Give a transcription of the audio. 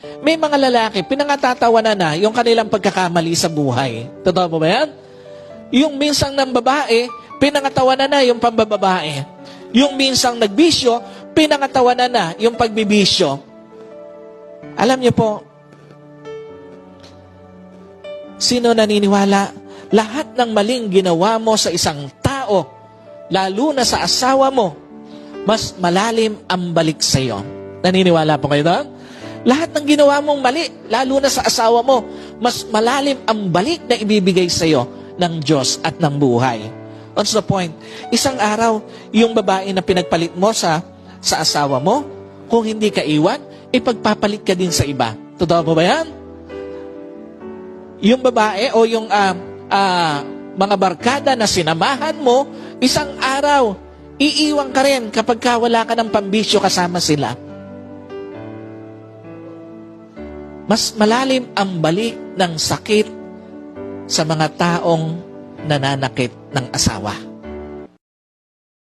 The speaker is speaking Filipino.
May mga lalaki, pinangatatawanan na yung kanilang pagkakamali sa buhay. Totoo ba yan? Yung minsang ng babae, pinangatawanan na yung pambababae. Yung minsang nagbisyo, pinangatawanan na yung pagbibisyo. Alam niyo po, sino naniniwala? Lahat ng maling ginawa mo sa isang tao, lalo na sa asawa mo, mas malalim ang balik sa iyo. Naniniwala po kayo doon? Lahat ng ginawa mong mali, lalo na sa asawa mo, mas malalim ang balik na ibibigay sa iyo ng Diyos at ng buhay. What's the point? Isang araw, yung babae na pinagpalit mo sa sa asawa mo, kung hindi ka iwan, ipagpapalit ka din sa iba. Totoo po ba yan? Yung babae o yung ah, ah, mga barkada na sinamahan mo, isang araw, iiwan ka rin kapag ka wala ka ng pambisyo kasama sila. Mas malalim ang balik ng sakit sa mga taong nananakit ng asawa.